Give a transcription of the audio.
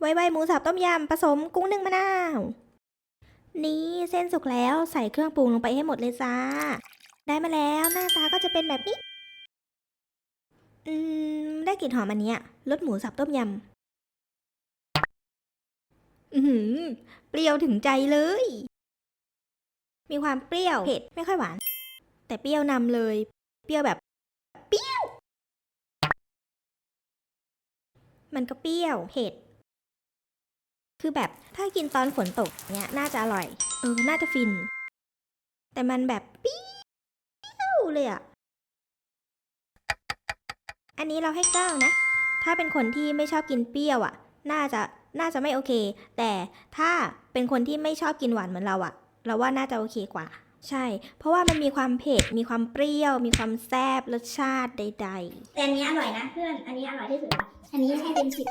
ไวไวหมูสับต้มยำผสมกุ้งนึ่งมะนาว นี่เส้นสุกแล้วใส่เครื่องปรุงลงไปให้หมดเลยจ้า ได้มาแล้วหน้าตาก็จะเป็นแบบนี้ อืม ได้กลิ่นหอมอันเนี้ยรสหมูสับต้มยำ อือหือเปรี้ยวถึงใจเลย มีความเปรี้ยวเผ็ดไม่ค่อยหวาน แต่เปรี้ยวนำเลย เปรี้ยวแบบเปรี้ยว มันก็เปรี้ยวเผ็ด คือแบบถ้ากินตอนฝนตกเนี้ยน่าจะอร่อย เออ น่าจะฟิน แต่มันแบบเปรี้ยวเลยอะอันนี้เราให้เก้านะ ถ้าเป็นคนที่ไม่ชอบกินเปรี้ยวอะน่าจะน่าจะไม่โอเค แต่ถ้าเป็นคนที่ไม่ชอบกินหวานเหมือนเราอะเราว่าน่าจะโอเคกว่า ใช่ เพราะว่ามันมีความเผ็ด มีความเปรี้ยว มีความแซ่บรสชาติใด ๆ แต่อันนี้อร่อยนะเพื่อน อันนี้อร่อยที่สุด อันนี้ให้เป็นสิบ